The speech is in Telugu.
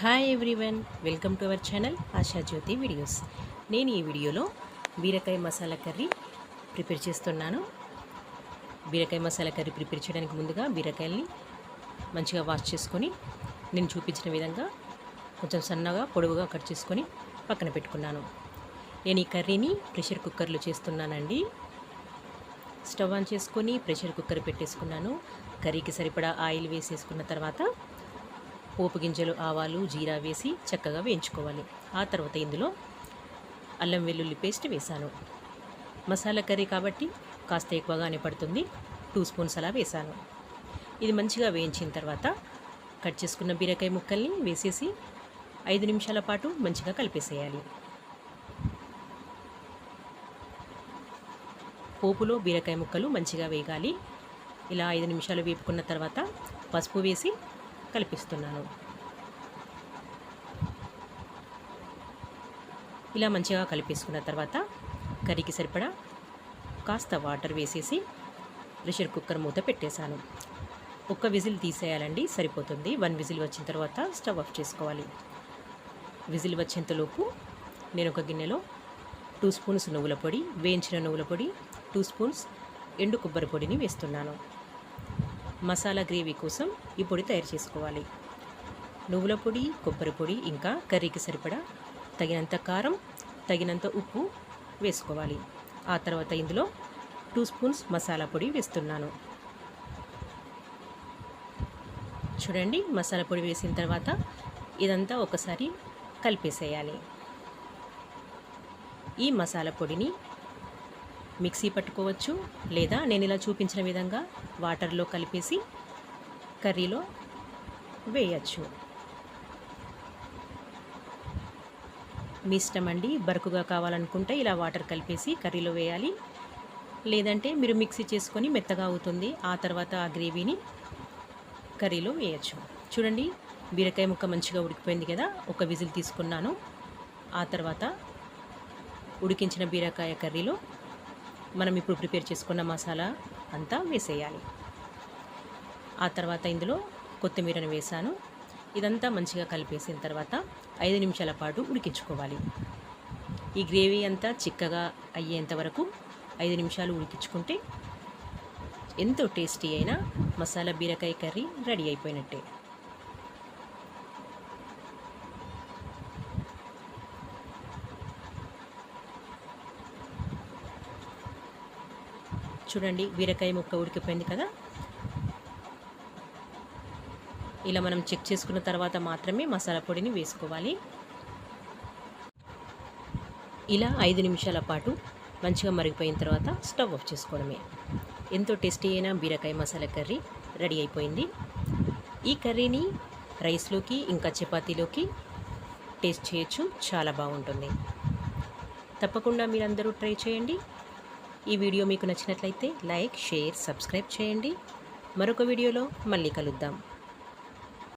Hi everyone welcome to our channel Asha Jyothi videos నేను ఈ వీడియోలో బీరకాయ మసాలా కర్రీ ప్రిపేర్ చేస్తున్నాను. బీరకాయ మసాలా కర్రీ ప్రిపేర్ చేయడానికి ముందుగా బీరకాయల్ని మంచిగా వాష్ చేసుకొని నేను చూపించిన విధంగా కొంచెం సన్నగా పొడవుగా కట్ చేసుకొని పక్కన పెట్టుకున్నాను. నేను ఈ కర్రీని ప్రెషర్ కుక్కర్లో చేస్తున్నానండి. స్టవ్ ఆన్ చేసుకొని ప్రెషర్ కుక్కర్ పెట్టేసుకున్నాను. కర్రీకి సరిపడా ఆయిల్ వేసేసుకున్న తర్వాత పోపు గింజలు ఆవాలు జీరా వేసి చక్కగా వేయించుకోవాలి. ఆ తర్వాత ఇందులో అల్లం వెల్లుల్లి పేస్ట్ వేశాను. మసాలా కర్రీ కాబట్టి కాస్త ఎక్కువగానే పడుతుంది. టూ స్పూన్స్ అలా వేశాను. ఇది మంచిగా వేయించిన తర్వాత కట్ చేసుకున్న బీరకాయ ముక్కల్ని వేసేసి ఐదు నిమిషాల పాటు మంచిగా కలిపేసేయాలి. పోపులో బీరకాయ ముక్కలు మంచిగా వేగాలి. ఇలా ఐదు నిమిషాలు వేపుకున్న తర్వాత పసుపు వేసి కలిపిస్తున్నాను. ఇలా మంచిగా కలిపేసుకున్న తర్వాత కర్రీకి సరిపడా కాస్త వాటర్ వేసేసి ప్రెషర్ కుక్కర్ మూత పెట్టేశాను. ఒక్క విజిల్ తీసేయాలండి సరిపోతుంది. వన్ విజిల్ వచ్చిన తర్వాత స్టవ్ ఆఫ్ చేసుకోవాలి. విజిల్ వచ్చేంతలోపు నేను ఒక గిన్నెలో టూ స్పూన్స్ నువ్వుల పొడి వేయించిన నువ్వుల పొడి టూ స్పూన్స్ ఎండు కొబ్బరి పొడిని వేస్తున్నాను. మసాలా గ్రేవీ కోసం ఈ పొడి తయారు చేసుకోవాలి. నువ్వుల పొడి కొబ్బరి పొడి ఇంకా కర్రీకి సరిపడా తగినంత కారం తగినంత ఉప్పు వేసుకోవాలి. ఆ తర్వాత ఇందులో టూ స్పూన్స్ మసాలా పొడి వేస్తున్నాను. చూడండి మసాలా పొడి వేసిన తర్వాత ఇదంతా ఒకసారి కలిపేసేయాలి. ఈ మసాలా పొడిని మిక్సీ పట్టుకోవచ్చు లేదా నేను ఇలా చూపించిన విధంగా వాటర్లో కలిపేసి కర్రీలో వేయచ్చు. మీ ఇష్టం అండి బరుకుగా కావాలనుకుంటే ఇలా వాటర్ కలిపేసి కర్రీలో వేయాలి. లేదంటే మీరు మిక్సీ చేసుకొని మెత్తగా అవుతుంది ఆ తర్వాత ఆ గ్రేవీని కర్రీలో వేయచ్చు. చూడండి బీరకాయ ముక్క మంచిగా ఉడికిపోయింది కదా ఒక విజిల్ తీసుకున్నాను. ఆ తర్వాత ఉడికించిన బీరకాయ కర్రీలో మనం ఇప్పుడు ప్రిపేర్ చేసుకున్న మసాలా అంతా వేసేయాలి. ఆ తర్వాత ఇందులో కొత్తిమీరను వేసాను. ఇదంతా మంచిగా కలిపేసిన తర్వాత ఐదు నిమిషాల పాటు ఉడికించుకోవాలి. ఈ గ్రేవీ అంతా చిక్కగా అయ్యేంత వరకు ఐదు నిమిషాలు ఉడికించుకుంటే ఎంతో టేస్టీ అయిన మసాలా బీరకాయ కర్రీ రెడీ అయిపోయినట్టే. చూడండి బీరకాయ ముక్క ఉడికిపోయింది కదా. ఇలా మనం చెక్ చేసుకున్న తర్వాత మాత్రమే మసాలా పొడిని వేసుకోవాలి. ఇలా ఐదు నిమిషాల పాటు మంచిగా మరిగిపోయిన తర్వాత స్టవ్ ఆఫ్ చేసుకోవడమే. ఎంతో టేస్టీ అయిన బీరకాయ మసాలా కర్రీ రెడీ అయిపోయింది. ఈ కర్రీని రైస్లోకి ఇంకా చపాతీలోకి టేస్ట్ చేయొచ్చు. చాలా బాగుంటుంది. తప్పకుండా మీరందరూ ట్రై చేయండి. ఈ వీడియో మీకు నచ్చినట్లయితే లైక్ షేర్ సబ్స్క్రైబ్ చేయండి. మరొక వీడియోలో మళ్ళీ కలుద్దాం.